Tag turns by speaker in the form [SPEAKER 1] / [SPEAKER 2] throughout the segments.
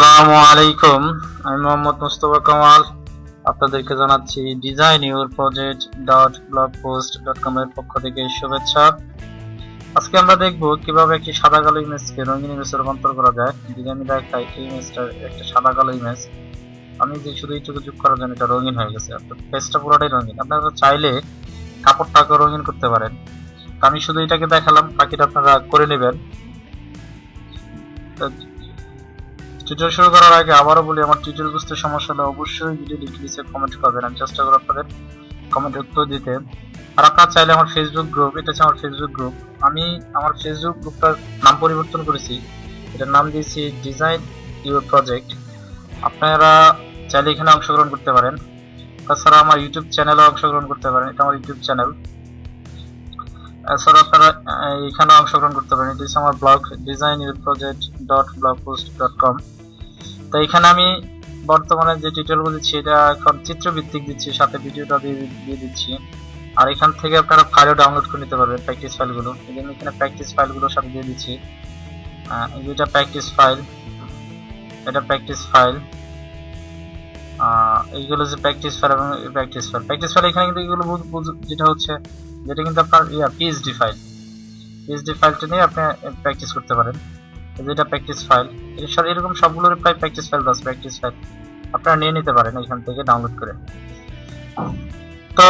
[SPEAKER 1] আসসালামু আলাইকুম, আমি মোহাম্মদ মুস্তফা কামাল। আপনাদেরকে জানাচ্ছি design your project dot blog post dot com এর পক্ষ থেকে শুভেচ্ছা। আজকে আমরা দেখব কীভাবে একটি সাদা কালো ইমেজকে রঙিন ইমেজে রূপান্তর করা যায়। যদি আমি দেখাই এই ইমেজটা একটা সাদা কালো ইমেজ, আমি যে শুধু এইটুকু যোগ করার জন্য এটা রঙিন হয়ে গেছে। আপনার ফেসটা পুরোটাই রঙিন। আপনারা চাইলে কাপড়টাকে রঙিন করতে পারেন। আমি শুধু এটাকে দেখালাম, বাকিটা আপনারা করে নেবেন। টিউটোরিয়াল শুরু করার আগে আবারও বলি, আমার টিউটোরিয়াল বুঝতে সমস্যা হলে অবশ্যই ভিডিও লিখে কমেন্ট করবেন। আমি চেষ্টা করব আপনাদের কমেন্ট উত্তর দিতে। আর আপনারা চাইলে আমার ফেসবুক গ্রুপ এটা হচ্ছে আমার ফেসবুক গ্রুপ আমি আমার ফেসবুক গ্রুপটার নাম পরিবর্তন করেছি। এটার নাম দিয়েছি ডিজাইন ইউর প্রজেক্ট আপনারা চাইলে এখানে অংশগ্রহণ করতে পারেন। তাছাড়া আমার ইউটিউব চ্যানেলেও অংশগ্রহণ করতে পারেন। এটা আমার ইউটিউব চ্যানেল এছাড়া আপনারা এখানে অংশগ্রহণ করতে পারেন। এটি হচ্ছে আমার blog design your project dot blog post dot com তো এখানে আমি বর্তমানে যে টিউটোরিয়াল দিচ্ছি, এটা এখন চিত্রভিত্তিক দিচ্ছি, সাথে ভিডিওটা দিয়ে দিচ্ছি। আর এখান থেকে আপনারা ফাইলও ডাউনলোড করে নিতে পারবেন প্র্যাকটিস ফাইলগুলো এই জন্য এখানে প্র্যাকটিস ফাইলগুলোর সাথে দিয়ে দিচ্ছি। এটা প্র্যাকটিস ফাইল এটা প্র্যাকটিস ফাইল এইগুলো যে প্র্যাকটিস ফাইল এবং প্র্যাকটিস ফাইল প্র্যাকটিস ফাইল এখানে কিন্তু এগুলো যেটা হচ্ছে, যেটা কিন্তু আপনার, ইয়া পিএইচডি ফাইল পিএইচডি ফাইলটা নিয়ে আপনি প্র্যাকটিস করতে পারেন। এই যে এটা প্র্যাকটিস ফাইল এরকম সবগুলোর প্রায় প্র্যাকটিস ফাইল আছে প্র্যাকটিস ফাইল আপনারা নিয়ে নিতে পারেন এখান থেকে ডাউনলোড করে। তো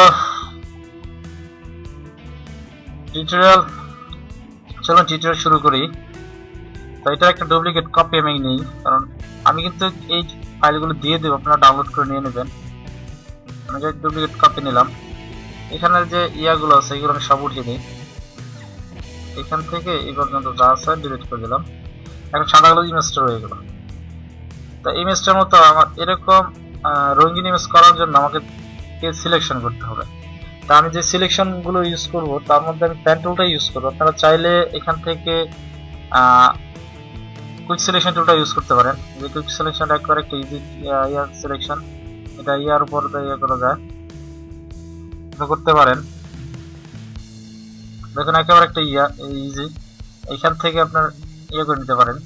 [SPEAKER 1] টিউটোরিয়াল চলো টিউটোরিয়াল শুরু করি। তো এটা একটা ডুপ্লিকেট কপি আমি নেই, কারণ আমি কিন্তু এই ফাইলগুলো দিয়ে দেবো, আপনারা ডাউনলোড করে নিয়ে নেবেন। আমি যে ডুপ্লিকেট কপি নিলাম। এখানের যে ইয়াগুলো আছে, এগুলো আমি সব উঠিয়ে দিই। এখান থেকে এই পর্যন্ত যা আছে ডিলিট করে দিলাম। এখন সাদা কালো ইমেজটা রয়ে গেল। তো ইমেজটার মতো আমার এরকম রঙিন ইমেজ করার জন্য আমাকে সিলেকশন করতে হবে? তা আমি যে সিলেকশনগুলো ইউজ করব, তার মধ্যে আমি প্যান ইউজ করব। আপনারা চাইলে এখান থেকে কুইক সিলেকশন টুলটা ইউজ করতে পারেন। যে কুইক সিলেকশন একবার একটা ইজি ইয়ার সিলেকশন এটা ইয়ার উপর ইয়ে করা যায়। করতে পারেন। দেখুন, একেবারে একটা ইয়া ইজি এখান থেকে আপনার ইয়ে করে নিতে পারেন।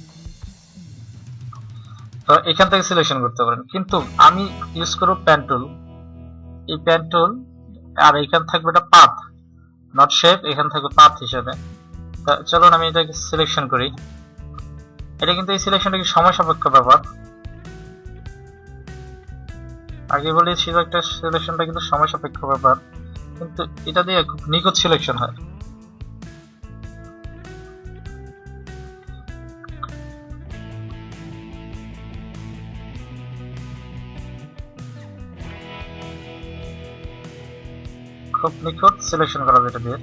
[SPEAKER 1] তো এখান থেকে সিলেকশন করতে পারেন। কিন্তু আমি ইউজ করব প্যান টুল এই প্যান টুল আর এখান থাকবে এটা পাথ। নট শেপ এখান থাকবে পাথ হিসেবে। চলুন আমি এটাকে সিলেকশন করি। এটা কিন্তু এই সিলেকশনটা কি সময় সাপেক্ষ ব্যাপার? আগে বলেছি একটা সিলেকশনটা কিন্তু সময় সাপেক্ষ ব্যাপার। কিন্তু এটা দিয়ে খুব নিখুঁত সিলেকশন হয়। খুব নিখুঁত সিলেকশন করা যায় এটা দিয়ে।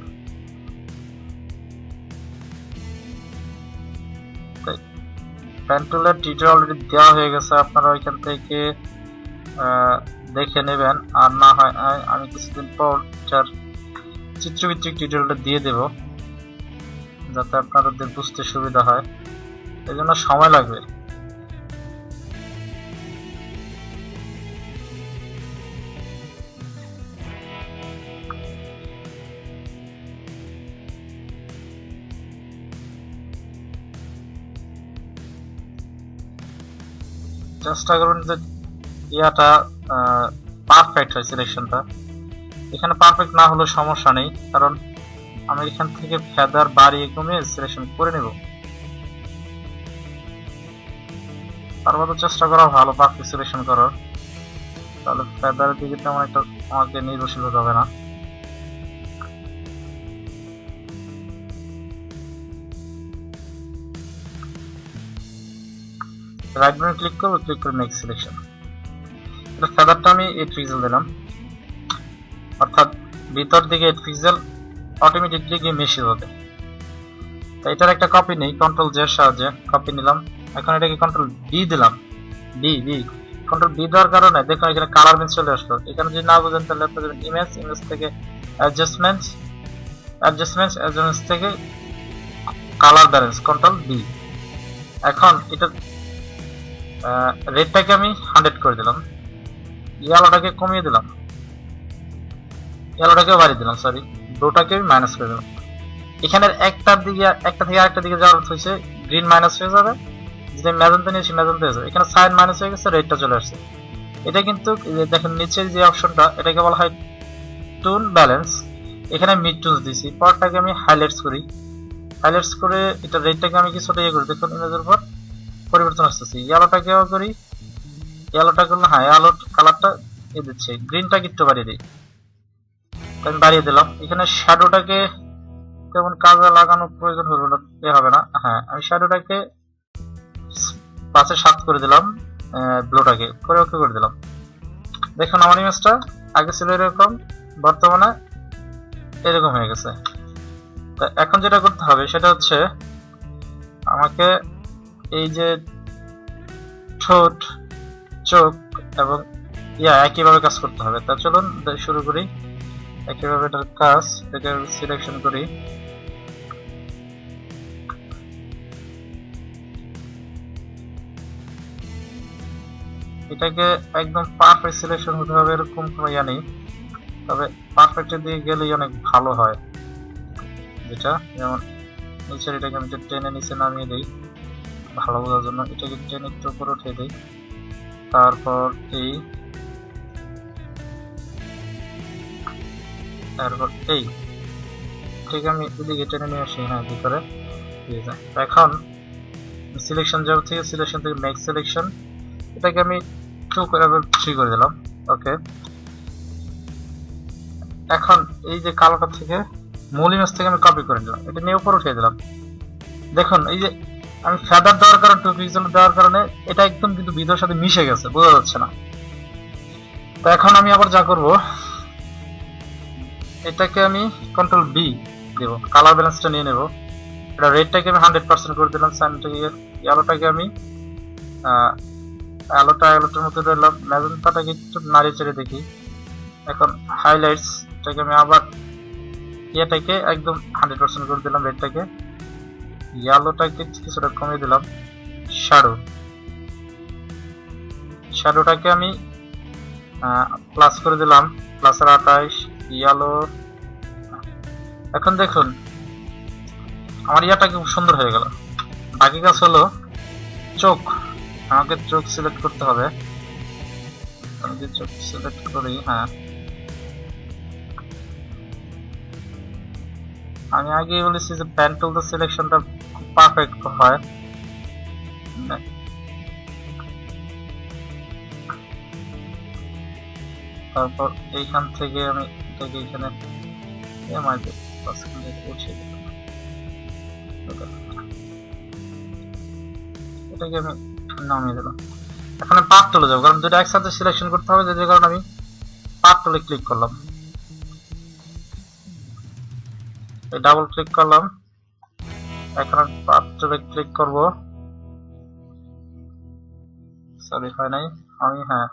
[SPEAKER 1] প্যান্টুলের টিউটোরিয়াল অলরেডি দেওয়া হয়ে গেছে, আপনারা ওইখান থেকে দেখে নেবেন। আর না হয় আমি কিছুদিন পর এটার চিত্রভিত্তিক টিউটোরিয়ালটা দিয়ে দেব, যাতে আপনাদের বুঝতে সুবিধা হয়। এই জন্য সময় লাগবে। চেষ্টা করুন যে ইয়াটা পারফেক্ট হয় সিলেকশনটা এখানে পারফেক্ট না হলেও সমস্যা নেই, কারণ আমি এখান থেকে ফেদার বাড়িয়ে কমিয়ে সিলেকশন করে নেব। তারপর তো চেষ্টা করা ভালো পারফেক্ট সিলেকশন করার। তাহলে ফেদারের দিকে তেমন একটা আমাকে নির্ভরশীল হতে হবে না। রাইট বাটন ক্লিক করব ক্লিক করে মেক সিলেকশন এটা ফেদারটা আমি এইট পিক্সেল দিলাম। অর্থাৎ ভিতর দিকে এইট পিক্সেল অটোমেটিকলি গিয়ে মেশে যাবে তো এটার একটা কপি নেই কন্ট্রোল জের সাহায্যে কপি নিলাম। এখন এটাকে কন্ট্রোল বি দিলাম। বি বি কন্ট্রোল বি দেওয়ার কারণে দেখুন এখানে কালার বেঞ্চ চলে আসলো। এখানে যদি না বুঝেন তাহলে আপনি দেবেন ইমেজ ইমেজ থেকে অ্যাডজাস্টমেন্টস অ্যাডজাস্টমেন্টস অ্যাডজাস্টমেন্টস থেকে কালার ব্যালেন্স কন্ট্রোল বি এখন এটা রেডটাকে আমি হান্ড্রেড করে দিলাম। ইয়ালোটাকে কমিয়ে দিলাম। ইয়ালোটাকে বাড়িয়ে দিলাম সরি ব্লুটাকে আমি মাইনাস করে দিলাম। এখানের একটার দিকে, একটা থেকে আরেকটা দিকে যাওয়ার হচ্ছে গ্রিন মাইনাস হয়ে যাবে। যেটা ম্যাজেন্টা নিয়েছি ম্যাজেন্টা হয়েছে এখানে সাইন মাইনাস হয়ে গেছে রেডটা চলে আসছে। এটা কিন্তু দেখেন, নিচের যে অপশনটা এটাকে বলা হয় টুন ব্যালেন্স এখানে মিড টুনস দিছি পরটাকে আমি হাইলাইটস করি। হাইলাইটস করে, এটা রেডটাকে আমি কিছুটা ইয়ে করি। দেখুন ইমেজের পর পরিবর্তন আসতেছে। ইয়েলোটাকেও করি। ইয়েলোটা করলে হ্যাঁ ইয়েলো কালারটা এ দিচ্ছে। গ্রিনটাকে একটু বাড়িয়ে দিই। আমি বাড়িয়ে দিলাম। এখানে শ্যাডোটাকে তেমন কাজে লাগানোর প্রয়োজন হলো না, এ হবে না। হ্যাঁ আমি শ্যাডোটাকে পাঁচে সাত করে দিলাম ব্লোটাকে করে ওকে করে দিলাম। দেখুন আমার ইমেজটা আগে ছিল এরকম, বর্তমানে এরকম হয়ে গেছে। তা এখন যেটা করতে হবে, সেটা হচ্ছে আমাকে এই যে ঠোঁট, চোখ এবং ইয়া একইভাবে কাজ করতে হবে। তা চলুন শুরু করি। একইভাবে এটার কাজ এটা সিলেকশন করি। এটাকে একদম পারফেক্ট সিলেকশন হতে হবে এরকম কোনো ইয়া নেই। তবে পারফেক্টের দিকে গেলেই অনেক ভালো হয়। যেটা যেমন নিচের এটাকে আমি টেনে নিচে নামিয়ে দিই। ভালো বোঝার জন্য এটাকে টেনে একটু উপরে উঠিয়ে দিই। তারপর এই তারপর এই। ঠিক আমি এদিকে টেনে নিয়ে আসি হ্যাঁ ভিতরে দিয়ে যায় এখন সিলেকশন যাব থেকে সিলেকশন থেকে মেক সিলেকশন এটাকে আমি টু করে আবার থ্রি করে দিলাম। ওকে এখন এই যে কালোটা থেকে মূল ইমেজ থেকে আমি কপি করে নিলাম। এটা নিয়ে উপর উঠিয়ে দিলাম। দেখুন, এই যে আমি ফেদার দেওয়ার কারণে টু পিক্সেল দেওয়ার কারণে এটা একদম কিন্তু ভিডিওর সাথে মিশে গেছে, বোঝা যাচ্ছে না। তো এখন আমি আবার যা করব, এটাকে আমি কন্ট্রোল বি দেব কালার ব্যালেন্সটা নিয়ে নেব। এটা রেডটাকে আমি হান্ড্রেড পার্সেন্ট করে দিলাম সাইনটাকে ইয়ালোটাকে আমি অ্যালোটা অ্যালোটার মতো রইলাম ম্যাজেন্টাটাকে একটু নাড়িয়ে চেড়ে দেখি। এখন হাইলাইটস এটাকে আমি আবার ইয়েটাকে একদম হান্ড্রেড পার্সেন্ট করে দিলাম রেডটাকে ইয়ালোটাকে কিছুটা কমিয়ে দিলাম। শ্যাডো শ্যাডোটাকে আমি প্লাস করে দিলাম। প্লাসের আঠাইশ, ইয়ালো। এখন দেখুন, আমার ইয়াটা খুব সুন্দর হয়ে গেল। বাকি কাজ হলো চোখ। আমাকে চোখ সিলেক্ট করতে হবে। আমি চোখ সিলেক্ট করি হ্যাঁ। আমি আগে বলেছি যে প্যান টুল সিলেকশনটা পারফেক্ট হয়। তারপর এইখান থেকে আমি এটাকে এখানে দিলাম। এটাকে আমি নামিয়ে দিলাম। এখন আমি টুলে যাব, কারণ দুটো একসাথে সিলেকশন করতে হবে, যে কারণে আমি পার্ট টুলে ক্লিক করলাম। ডাবল ক্লিক করলাম। এখন টুলে ক্লিক করব। সরি হয় নাই। আমি হ্যাঁ।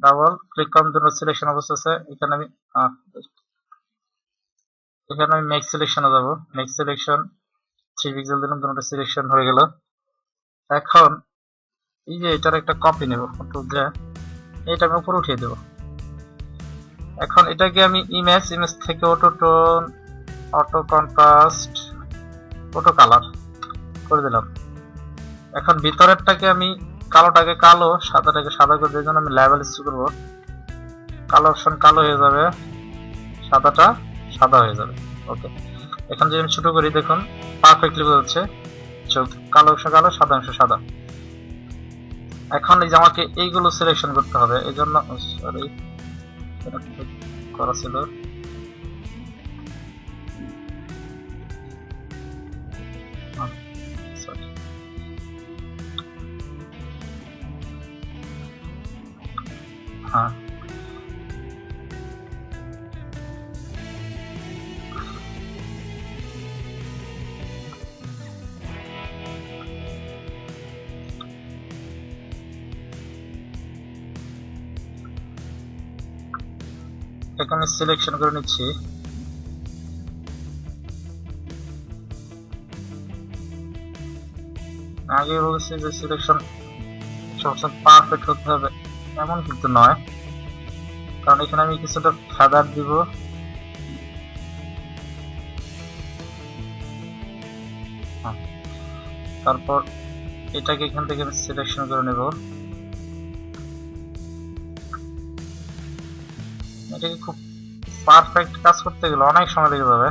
[SPEAKER 1] ডাবল ক্লিক করার জন্য সিলেকশন অবস্থা আছে। এখানে আমি এখানে আমি মেক সিলেকশনে যাব। মেক সিলেকশন থ্রি পিক্সেল দিলাম, দুটো সিলেকশন হয়ে গেল। এখন, এই যে এটার একটা কপি নেব কন্ট্রোল এটা আমি উপরে উঠিয়ে দেব। এখন এটাকে আমি ইমেজ ইমেজ থেকে auto tone auto contrast auto colour করে দিলাম। এখন ভিতরেরটাকে আমি কালোটাকে কালো, সাদাটাকে সাদা করে দিয়ে আমি লেভেল ইস্যু করব। কালো অপশন কালো হয়ে যাবে, সাদাটা সাদা হয়ে যাবে। ওকে এখন যদি আমি ছোট করি, দেখুন পারফেক্টলি বোঝাচ্ছে চোখ কালো অংশ কালো, সাদা অংশ সাদা। এখন এই যে আমাকে এইগুলো সিলেকশন করতে হবে এই জন্য সরি করা ছিল। এটাকে আমি সিলেকশন করে নিচ্ছি। আগে বলেছি যে সিলেকশন সবসময় পারফেক্ট হতে হবে, এমন কিন্তু নয়। কারণ এখানে আমি কিছুটা ফেদার দিব। হ্যাঁ। তারপর এটাকে এখান থেকে আমি সিলেকশন করে নেব। এটাকে খুব পারফেক্ট কাজ করতে গেলে অনেক সময় লেগে যাবে।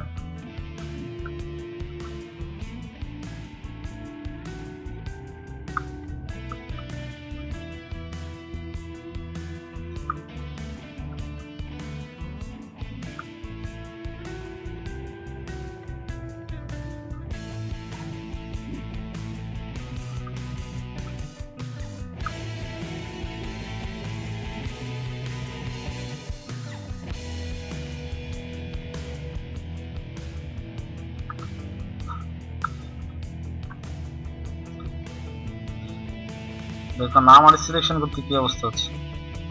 [SPEAKER 1] দেখুন আমার সিলেকশন করতে কি অবস্থা হচ্ছে?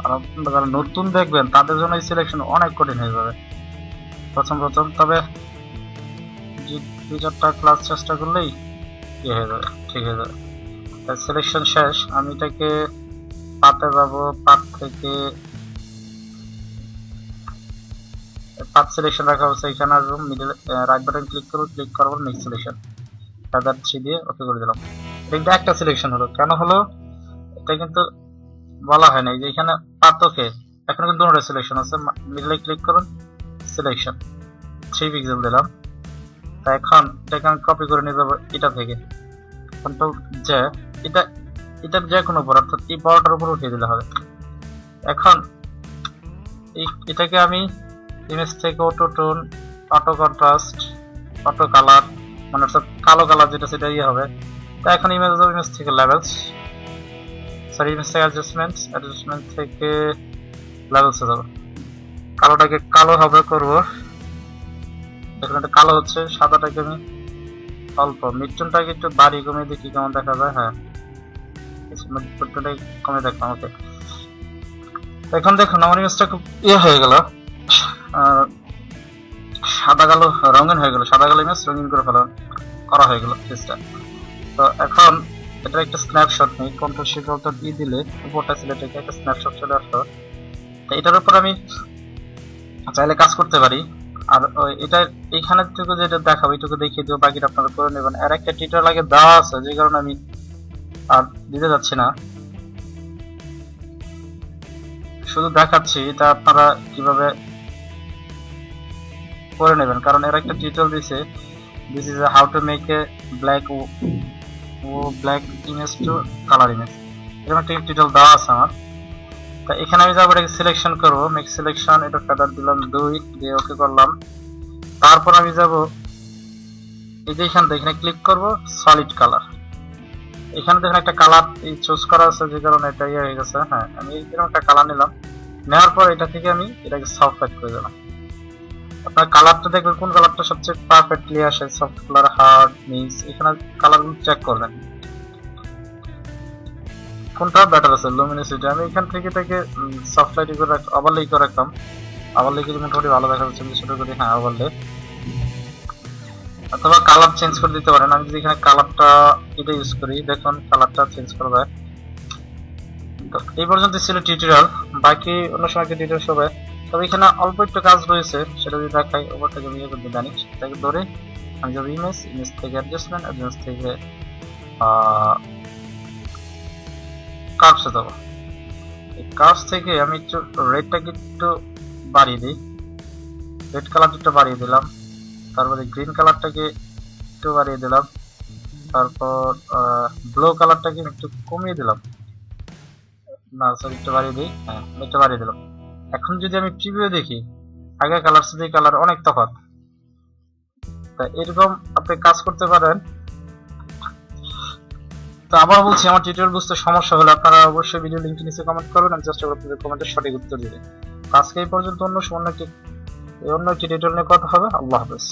[SPEAKER 1] আর আপনারা নতুন দেখবেন, তাদের জন্য এই সিলেকশন অনেক কঠিন হয়ে যাবে। প্রথম প্রথম, তবে দু- চারটা ক্লাস চেষ্টা করলেই ইয়ে হয়ে যাবে, ঠিক হয়ে যাবে। সিলেকশন শেষ, আমি এটাকে পাতে যাব, পাত থেকে পাত সিলেকশন রাখা হচ্ছে এখানে আসব মিডল রাইট বাটন ক্লিক করব ক্লিক করব নেক্সট সিলেকশন ফেদার থ্রি দিয়ে ওকে করে দিলাম। এটা একটা সিলেকশন হলো। কেন হলো? এটা কিন্তু বলা হয় নাই যে এখানে পাতকে এখন কিন্তু দুটো সিলেকশন আছে। মিডলে ক্লিক করুন সিলেকশন থ্রি পিক্সেল দিলাম। তা এখন এটাকে আমি কপি করে নিয়ে যাব এটা থেকে। কন্ট্রোল যে এটা, এটার যে কোনো উপর, অর্থাৎ এই বড়টার উপর উঠিয়ে দিলে হবে। এখন এটাকে আমি ইমেজ থেকে auto tone auto contrast auto colour মানে অর্থাৎ কালো কালার যেটা সেটা ইয়ে হবে। তা এখন ইমেজ ইমেজ থেকে লেভেলস সরি ইমেজ থেকে অ্যাডজাস্টমেন্টস অ্যাডজাস্টমেন্ট থেকে লেভেলসে যাব কালোটাকে কালো হবে করব। এটা কালো হচ্ছে, সাদাটাকে আমি অল্প। মিটনটাকে একটু বাড়ি কমিয়ে দেখি কেমন দেখা যায়। হ্যাঁ। মিটনটাকে কমে দেখলাম ওকে এখন দেখুন, আমার ইমেজটা খুব ইয়ে হয়ে গেল। সাদা কালো রঙিন হয়ে গেল। সাদা কালো ইমেজ রঙিন করে ফেলা করা হয়ে গেল ফেসটা তো এখন এটা একটা স্ন্যাপশট নেই কন্ট্রোল শিফট অল্টার ই দিলে উপরটা সিলেক্ট রেখে একটা স্ন্যাপশট চলে আসলো। তো এটার উপর আমি চাইলে কাজ করতে পারি। আর এটা এখানে থেকে যেটা দেখাবো এইটুকু দেখিয়ে দিও বাকিটা আপনারা করে নেবেন। আর একটা টিটার আগে দেওয়া আছে, যে কারণে আমি আর দিতে যাচ্ছি না। শুধু দেখাচ্ছি, এটা আপনারা কীভাবে করে নেবেন। কারণ এর একটা টিউটোরিয়াল দিছে this is how to make a black O black image to colour image এরকম একটা টিউটোরিয়াল দেওয়া আছে আমার। তা এখানে আমি যাব, এটাকে সিলেকশন করব। মেক সিলেকশন এটা ফেদার দিলাম দুই, দিয়ে ওকে করলাম। তারপর আমি যাব, এই যে এখান এখানে ক্লিক করব সলিড কালার এখানে দেখেন একটা কালার চুজ করা আছে, যে কারণে এটা ইয়ে হয়ে গেছে। হ্যাঁ আমি এরকম একটা কালার নিলাম। নেওয়ার পর এটা থেকে আমি এটাকে সফট করে দিলাম। আপনার কালারটা দেখবেন, কোন কালারটা সবচেয়ে পারফেক্টলি আসে? সফট কালার হার্ড মিক্স এখানে কালারগুলো চেক করবেন। কোনটা বেটার আছে? লুমিনোসিটি আমি এখান থেকে থেকে সফট লাইট করে ওভারলে করে রাখতাম। ওভারলে কিন্তু মোটামুটি ভালো দেখা যাচ্ছে ছোট করে হ্যাঁ ওভারলে অথবা কালার চেঞ্জ করে দিতে পারেন। আমি যদি এখানে কালারটা এটা ইউজ করি, দেখুন কালারটা চেঞ্জ করা যায় এই পর্যন্ত ছিল টিউটোরিয়াল বাকি অন্য সময় টিউটোরিয়াল সবাই তবে এখানে অল্প একটু কাজ রয়েছে, সেটা যদি দেখাই ওপর থেকে বিয়ে করতে জানি, সেটাকে ধরে আমি যাব ইমেজ ইমেজ থেকে অ্যাডজাস্টমেন্ট অ্যাডজাস্ট থেকে কার্ভসে যাব এই কার্ভস থেকে আমি একটু রেডটাকে একটু বাড়িয়ে দিই। রেড কালারটা একটু বাড়িয়ে দিলাম। তারপরে গ্রিন কালারটাকে একটু বাড়িয়ে দিলাম। তারপর ব্লু কালারটাকে একটু কমিয়ে দিলাম। না সরি একটু বাড়িয়ে দিই। হ্যাঁ একটু বাড়িয়ে দিলাম। এখন যদি আমি প্রিভিউ দেখি আগে কালার সাথে কালার অনেক তফাৎ। তা এরকম আপনি কাজ করতে পারেন। তো আবার বলছি, আমার টিউটোরিয়াল বুঝতে সমস্যা হলে আপনারা অবশ্যই ভিডিও লিঙ্ক নিচে কমেন্ট করবেন, আমি চেষ্টা করতে কমেন্টের সঠিক উত্তর দিতে। আজকে এই পর্যন্ত অন্য সময় অন্য একটি অন্য একটি টিউটোরিয়াল নিয়ে কথা হবে। আল্লাহ হাফেজ।